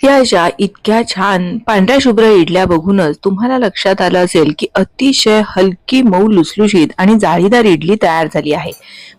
या अशा इतक्या छान पांढऱ्या शुभ्र इडल्या बघूनच तुम्हाला लक्षात आलं असेल की अतिशय हलकी मऊ लुसलुशीत आणि जाळीदार इडली तयार झाली आहे.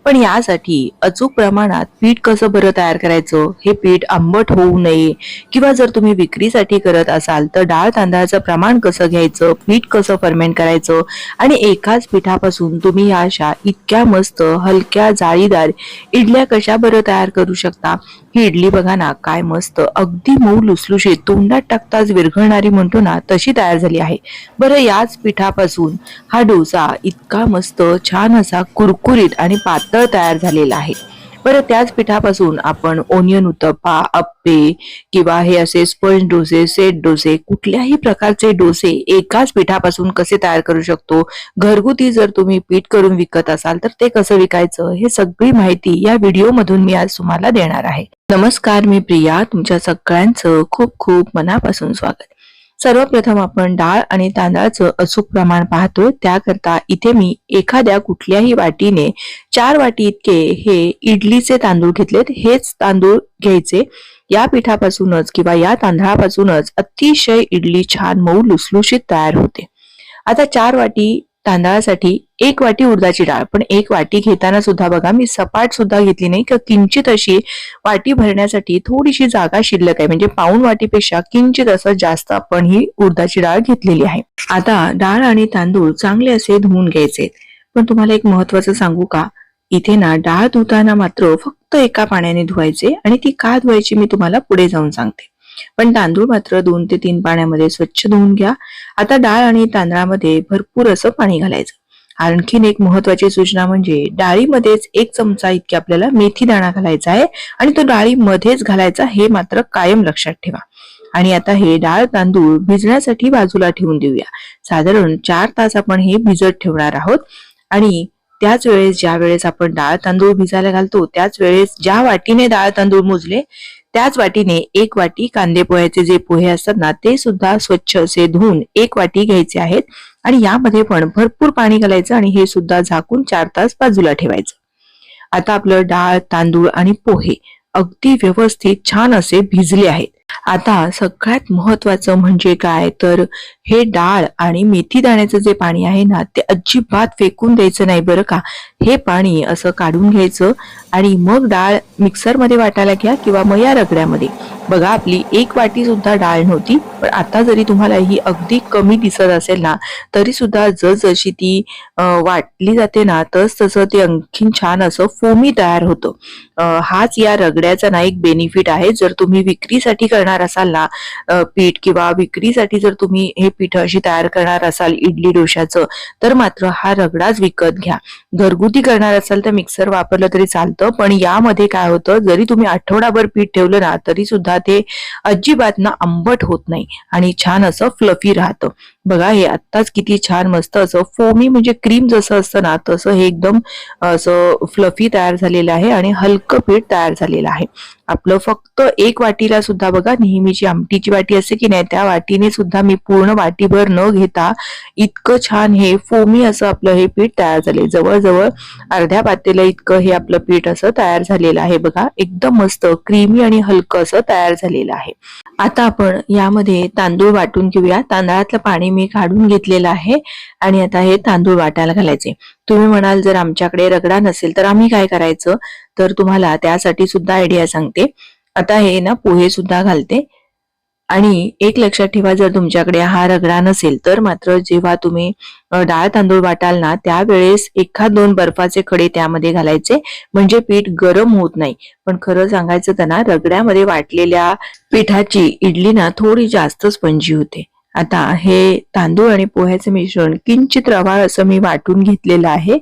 पण यासाठी अचूक प्रमाणात पीठ कसं बरं तयार करायचं? हे पीठ आंबट होऊ नये. किंवा जर तुम्ही विक्रीसाठी करत असाल तर डाळ तांदळाचं प्रमाण कसं घ्यायचं? पीठ कसं फर्मेंट करायचं? आणि एकाच पिठापासून तुम्ही या अशा इतक्या मस्त हलक्या जाळीदार इडल्या कशा बरं तयार करू शकता? ही इडली बघा ना काय मस्त. अगदी मऊ लुसलुशीत तोंडात टाकताच विरघळणारी म्हणतो ना तशी तयार झाली आहे. बरं याच पिठापासून हा डोसा इतका मस्त छान असा कुरकुरीत आणि पातळ तयार झालेला आहे. बरं त्याच पिठापासून आपण ओनियन उत्तप्पा अप्पे किंवा हे असे स्पंज डोसे सेट डोसे कुठल्याही प्रकारचे डोसे एकाच पिठापासून कसे तयार करू शकतो? घरगुती जर तुम्ही पीठ करून विकत असाल तर ते कसं विकायचं? हे सगळी माहिती या व्हिडिओ मधून मी आज तुम्हाला देणार आहे. नमस्कार मी प्रिया. तुमच्या सगळ्यांचं खूप खूप मनापासून स्वागत. सर्वप्रथम आपण डाळ आणि तांदळाचं अचूक प्रमाण पाहतो त्याकरता इथे मी एखाद्या कुठल्याही वाटीने चार वाटी इतके हे इडलीचे तांदूळ घेतलेत. हेच तांदूळ घ्यायचे. या पिठापासूनच किंवा या तांदळापासूनच अतिशय इडली छान मऊ लुसलुशीत तयार होते. आता चार वाटी तांदळासाठी एक वाटी उडदाची डाळ. पण एक वाटी घेताना सुद्धा बघा मी सपाट सुद्धा घेतली नाही. किंवा किंचित अशी वाटी भरण्यासाठी थोडीशी जागा शिल्लक आहे. म्हणजे पाऊन वाटीपेक्षा किंचित असं जास्त आपण ही उडदाची डाळ घेतलेली आहे. आता डाळ आणि तांदूळ चांगले असे धुवून घ्यायचे. पण तुम्हाला एक महत्वाचं सांगू का? इथे ना डाळ धुताना मात्र फक्त एका पाण्याने धुवायचे आणि ती का धुवायची मी तुम्हाला पुढे जाऊन सांगते. पण तांदूळ मात्र दोन ते तीन पाण्यामध्ये स्वच्छ धुवून घ्या. आता डाळ आणि तांदळामध्ये भरपूर असं पाणी घालायचं. आणखीन एक महत्वाची सूचना म्हणजे डाळीमध्येच एक चमचा इतकी आपल्याला मेथी दाणा घालायचा आहे आणि तो डाळीमध्येच घालायचा हे मात्र कायम लक्षात ठेवा. आणि आता हे डाळ तांदूळ भिजण्यासाठी बाजूला ठेवून देऊया. साधारण चार तास आपण हे भिजत ठेवणार आहोत. आणि त्याच वेळेस ज्या वेळेस आपण डाळ तांदूळ भिजायला घालतो त्याच वेळेस ज्या वाटीने डाळ तांदूळ मोजले त्याच वाटीने एक वाटी कांदे पोह्याचे जे पोहे असतात ना ते सुद्धा स्वच्छ असे धुवून एक वाटी घ्यायचे आहेत आणि यामध्ये पण भरपूर पाणी घालायचं आणि हे सुद्धा झाकून चार तास बाजूला ठेवायचं. आता आपलं डाळ तांदूळ आणि पोहे अगदी व्यवस्थित छान असे भिजले आहेत. आता सगळ्यात महत्वाचं म्हणजे काय? तर हे डाळ आणि मेथी दाण्याचं जे पाणी आहे ना ते अजिबात फेकून द्यायचं नाही बरं का? हे पाणी असं काढून घ्यायचं आणि मग डाळ मिक्सरमध्ये वाटायला घ्या किंवा मग या रगड्यामध्ये. बघा आपली एक वाटी सुद्धा डाळ नव्हती पण आता जरी तुम्हाला ही अगदी कमी दिसत असेल ना तरी सुद्धा जसजशी ती वाटली जाते ना तस तसं ते आणखीन छान असं फोमी तयार होतं. हाच या रगड्याचा ना एक बेनिफिट आहे. जर तुम्ही विक्रीसाठी करणार असाल ना पीठ किंवा विक्रीसाठी जर तुम्ही हे पीठ अशी तयार करणार असाल इडली डोशाचं तर मात्र हा रगडाच विकत घ्या. घरगुती करणार असाल तर मिक्सर वापरलं तरी चालतं पण यामध्ये काय होतं जरी तुम्ही आठवडाभर पीठ ठेवलं ना तरी सुद्धा ते अजिबात ना आंबट होत नाही. आणि छान असं फ्लफी राहतं. बघा हे आत्ताच किती छान मस्त असं फोमी म्हणजे क्रीम जसं असतं ना तसं हे एकदम असं फ्लफी तयार झालेलं आहे आणि हलकं पीठ तयार झालेलं आहे. आपलं फक्त एक वाटीला सुद्धा बघा नेहमीची आमटीची वाटी असते की नाही त्या वाटीने सुद्धा मी पूर्ण वाटीभर न घेता इतकं छान हे फोमी असं आपलं हे पीठ तयार झाले. जवळजवळ अर्ध्या पातेला इतकं हे आपलं पीठ असं तयार झालेलं आहे बघा. एकदम मस्त क्रीमी आणि हलकं असं तयार झालेलं आहे. आता आपण यामध्ये तांदूळ वाटून घेऊया. तांदळातलं पाणी मी काढून घेतलेलं आहे आणि आता हे तांदूळ वाटायला घालायचे. तुम्ही म्हणाल जर आमच्याकडे रगडा नसेल तर आम्ही काय करायचं? तर तुम्हाला त्यासाठी सुद्धा आयडिया सांगते. आता हे ना पोहे सुद्धा घालते. आणि एक लक्षात ठेवा जर तुमच्याकडे हा रगडा नसेल तर मात्र जेव्हा तुम्ही डाळ तांदूळ वाटाल ना त्यावेळेस एखाद दोन बर्फाचे खडे त्यामध्ये घालायचे. म्हणजे पीठ गरम होत नाही. पण खरं सांगायचं त्यांना रगड्यामध्ये वाटलेल्या पिठाची इडली ना थोडी जास्त स्पंजी होते. आता हे तांदूळ आणि पोह्याचं मिश्रण. किंचित रवाळ असं मी वाटून घेतलेलं आहे.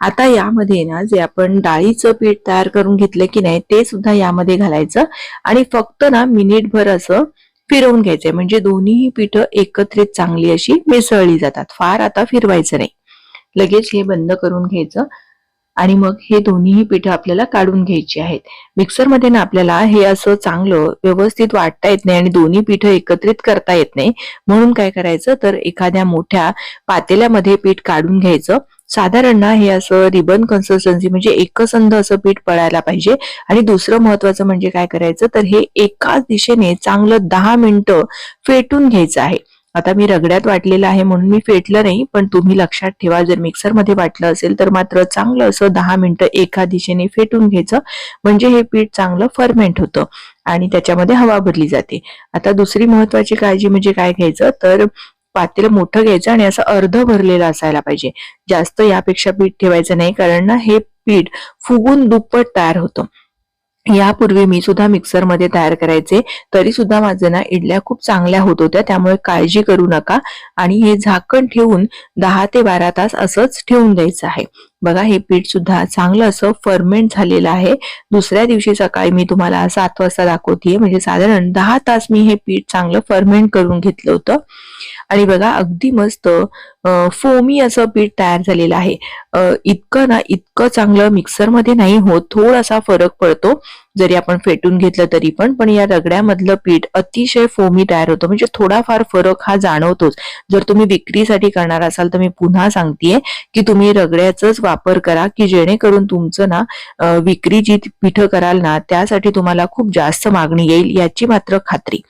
आता यामध्ये ना जे आपण डाळीचं पीठ तयार करून घेतलं की नाही ते सुद्धा यामध्ये घालायचं आणि फक्त ना मिनिटभर असं फिरवून घ्यायचंय. म्हणजे दोन्ही पीठं एकत्रित चांगली अशी मिसळली जातात. फार आता फिरवायचं नाही. लगेच हे बंद करून घ्यायचं. आणि मग हे दोन्हीही पिठं आपल्याला काढून घ्यायची आहेत. मिक्सरमध्ये ना आपल्याला हे असं चांगलं व्यवस्थित वाटता येत नाही आणि दोन्ही पिठं एकत्रित करता येत नाही. म्हणून काय करायचं? तर एखाद्या मोठ्या पातेल्यामध्ये पीठ काढून घ्यायचं. साधारण ना हे असं रिबन कन्सिस्टन्सी म्हणजे एकसंध असं पीठ पळायला पाहिजे. आणि दुसरं महत्वाचं म्हणजे काय करायचं? तर हे एकाच दिशेने चांगलं दहा मिनिटं फेटून घ्यायचं आहे. आता मी रगड्यात वाटलेलं आहे म्हणून मी फेटलं नाही पण तुम्ही लक्षात ठेवा जर मिक्सरमध्ये वाटलं असेल तर मात्र चांगलं असं दहा मिनिटं एका दिशेने फेटून घ्यायचं. म्हणजे हे पीठ चांगलं फर्मेंट होतं आणि त्याच्यामध्ये हवा भरली जाते. आता दुसरी महत्वाची काळजी म्हणजे काय घ्यायचं? तर पातेलं मोठं घ्यायचं आणि असं अर्ध भरलेलं असायला पाहिजे. जास्त यापेक्षा पीठ ठेवायचं नाही कारण ना हे पीठ फुगून दुप्पट तयार होतं. यापूर्वी मी सुद्धा मिक्सरमध्ये तयार करायचे. तरी सुद्धा माझं ना इडल्या खूप चांगल्या होत होत्या. त्यामुळे काळजी करू नका. आणि हे झाकण ठेवून दहा ते बारा तास असंच ठेवून द्यायचं आहे. बघा हे पीठ सुद्धा चांगलं असं फर्मेंट झालेलं आहे. दुसऱ्या दिवशी सकाळी मी तुम्हाला सात वाजता दाखवते म्हणजे साधारण दहा तास मी हे पीठ चांगलं फर्मेंट करून घेतलं होतं. आणि बघा अगदी मस्त फोमी असं पीठ तयार झालेलं आहे. इतकं ना इतकं चांगलं मिक्सरमध्ये नाही होत. थोडासा फरक पडतो. जरी आपण फेटून घेतलं तरी पण पण या रगड्यामधलं पीठ अतिशय फोमी तयार होतं. म्हणजे थोडाफार फरक हा जाणवतोच. जर तुम्ही विक्रीसाठी करणार असाल तर मी पुन्हा सांगतेय की तुम्ही रगड्याचाच वापर करा की जेणेकरून तुमचं ना विक्री जी पिठं कराल ना त्यासाठी तुम्हाला खूप जास्त मागणी येईल याची मात्र खात्री.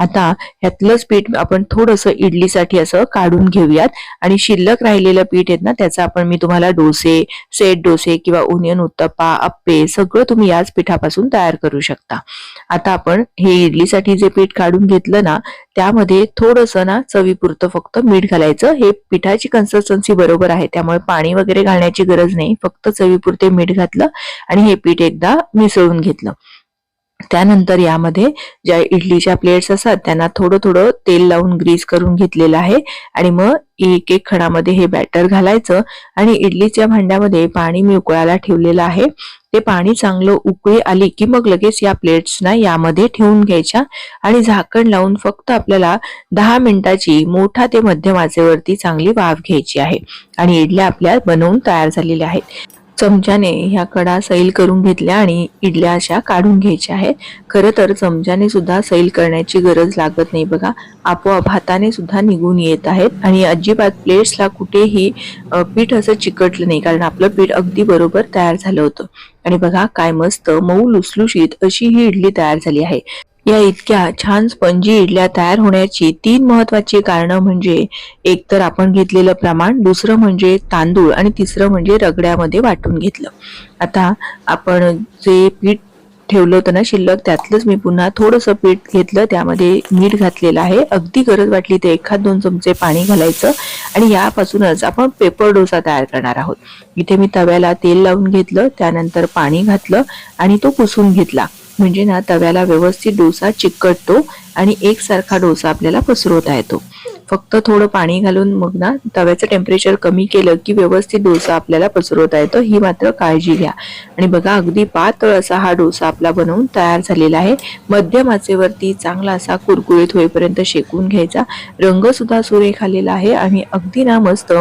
आता ह्यातलंच पीठ आपण थोडंसं इडलीसाठी असं काढून घेऊयात. आणि शिल्लक राहिलेलं पीठ आहेत ना त्याचा आपण मी तुम्हाला डोसे सेट डोसे किंवा ओनियन उत्तप्पा अप्पे सगळं तुम्ही याच पिठापासून तयार करू शकता. आता आपण हे इडलीसाठी जे पीठ काढून घेतलं ना त्यामध्ये थोडंसं ना चवीपुरतं फक्त मीठ घालायचं. हे पिठाची कन्सिस्टन्सी बरोबर आहे त्यामुळे पाणी वगैरे घालण्याची गरज नाही. फक्त चवीपुरते मीठ घातलं आणि हे पीठ एकदा मिसळून घेतलं. त्यानंतर यामध्ये ज्या इडलीच्या प्लेट्स असतात त्यांना थोडं थोडं तेल लावून ग्रीस करून घेतलेलं आहे. आणि मग एक एक खणामध्ये हे बॅटर घालायचं आणि इडलीच्या भांड्यामध्ये पाणी मी उकळायला ठेवलेलं आहे. ते पाणी चांगलं उकळी आली की मग लगेच या प्लेट्सना यामध्ये ठेवून घ्यायच्या. आणि झाकण लावून फक्त आपल्याला दहा मिनिटाची मोठा ते मध्यम आचेवरती चांगली वाफ घ्यायची आहे. आणि इडल्या आपल्या बनवून तयार झालेल्या आहेत. चमच्याने ह्या कडा सैल करून घेतल्या आणि इडल्या अशा काढून घ्यायच्या आहेत. खरं तर चमच्याने सुद्धा सैल करण्याची गरज लागत नाही बघा. आपोआप हाताने सुद्धा निघून येत आहेत आणि अजिबात प्लेट्सला कुठेही पीठ असं चिकटलं नाही कारण आपलं पीठ अगदी बरोबर तयार झालं होतं. आणि बघा काय मस्त मऊ लुसलुशीत अशी ही इडली तयार झाली आहे. या इतक्या छान स्पंजी इडल्या तयार होण्याची तीन महत्वाची कारणं म्हणजे एक तर आपण घेतलेलं प्रमाण दुसरं म्हणजे तांदूळ आणि तिसरं म्हणजे रगड्यामध्ये वाटून घेतलं. आता आपण जे पीठ ठेवलं होतं ना शिल्लक त्यातलंच मी पुन्हा थोडंसं पीठ घेतलं त्यामध्ये मीठ घातलेलं आहे. अगदी गरज वाटली तर एखाद दोन चमचे पाणी घालायचं आणि यापासूनच आपण पेपर डोसा तयार करणार आहोत. इथे मी तव्याला तेल लावून घेतलं त्यानंतर पाणी घातलं आणि तो पुसून घेतला. म्हणजे ना तव्याला व्यवस्थित डोसा चिकटतो आणि एकसारखा डोसा आपल्याला पसरवता येतो. फक्त थोडं पाणी घालून मग ना तव्याचं टेम्परेचर कमी केलं की व्यवस्थित डोसा आपल्याला पसरवता येतो ही मात्र काळजी घ्या. आणि बघा अगदी पातळ असा हा डोसा आपला बनवून तयार झालेला आहे. मध्यम आचेवरती चांगला असा कुरकुरीत होईपर्यंत शेकून घ्यायचा. रंग सुद्धा सुरेख आलेला आहे आणि अगदी ना मस्त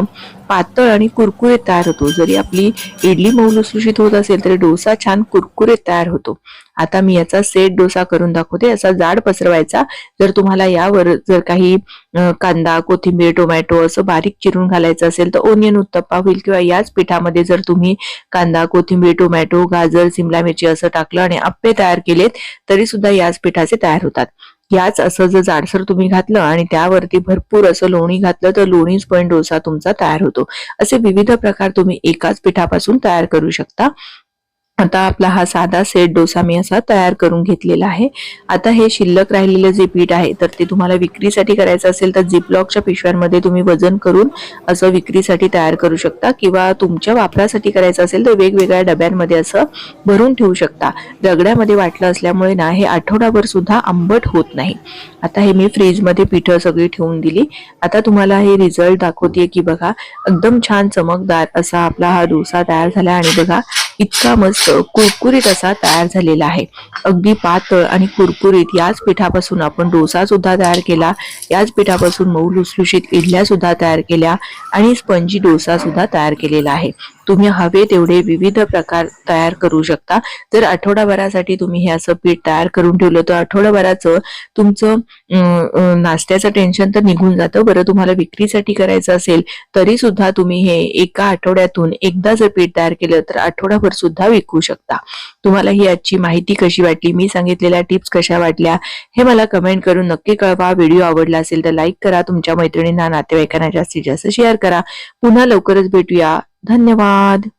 पातळ आणि कुरकुरीत तयार होतो. जरी आपली इडली मऊ लुसलुशीत होत असेल तरी डोसा छान कुरकुरीत तयार होतो. आता मी याचा सेट डोसा करून दाखवते. असा जाड पसरवायचा. जर तुम्हाला यावर जर काही कांदा कोथिंबीर टोमॅटो असं बारीक चिरून घालायचं असेल तर ओनियन उत्तप्पा होईल किंवा याच पिठामध्ये जर तुम्ही कांदा कोथिंबीर टोमॅटो गाजर सिमला मिरची असं टाकलं आणि आप्पे तयार केलेत तरी सुद्धा याच पिठाचे तयार होतात. याच असं जर जाडसर तुम्ही घातलं आणि त्यावरती भरपूर असं लोणी घातलं तर लोणीच पण डोसा तुमचा तयार होतो. असे विविध प्रकार तुम्ही एकाच पिठापासून तयार करू शकता. आता आपला हा साधा सेट डोसा मी असा तयार करून घेतलेला आहे. आता हे शिल्लक राहिलेलं जे पीठ आहे तर ते तुम्हाला विक्रीसाठी करायचं असेल तर झिपलॉकच्या पिशव्यांमध्ये तुम्ही वजन करून असं विक्रीसाठी तयार करू शकता किंवा तुमच्या वापरासाठी करायचं असेल तर वेगवेगळ्या डब्यांमध्ये असं भरून ठेवू शकता. रगड्यामध्ये वाटलं असल्यामुळे ना हे आठवडाभर सुद्धा आंबट होत नाही. आता हे मी फ्रीजमध्ये पिठं सगळी ठेवून दिली. आता तुम्हाला हे रिझल्ट दाखवते की बघा एकदम छान चमकदार असा आपला हा डोसा तयार झाला आणि बघा इतका मस्त कुरकुरीत असा तयार झालेला आहे. अगदी पातळ आणि कुरकुरीत याच पिठापासून आपण डोसा सुद्धा तयार केला. याच पिठापासून मऊ लुसलुशीत इडल्या सुद्धा तयार केल्या आणि स्पंजी डोसा सुद्धा तयार केलेला आहे. तुम्ही हवे तेवढे विविध प्रकार तयार करू शकता. जर आठवडाभरासाठी तुम्ही हे असं पीठ तयार करून ठेवलं तर आठवडाभराचं तुमचं नाश्त्याचं टेन्शन तर निघून जातं. बरं तुम्हाला विक्रीसाठी करायचं असेल तरी सुद्धा तुम्ही हे एका आठवड्यातून एकदा जर पीठ तयार केलं तर आठवडाभर सुद्धा विकू शकता. तुम्हाला ही आजची माहिती कशी वाटली? मी सांगितलेल्या टिप्स कशा वाटल्या? हे मला कमेंट करून नक्की कळवा. व्हिडिओ आवडला असेल तर लाईक करा. तुमच्या मैत्रिणींना नातेवाईकांना जास्तीत जास्त शेअर करा. पुन्हा लवकरच भेटूया. धन्यवाद.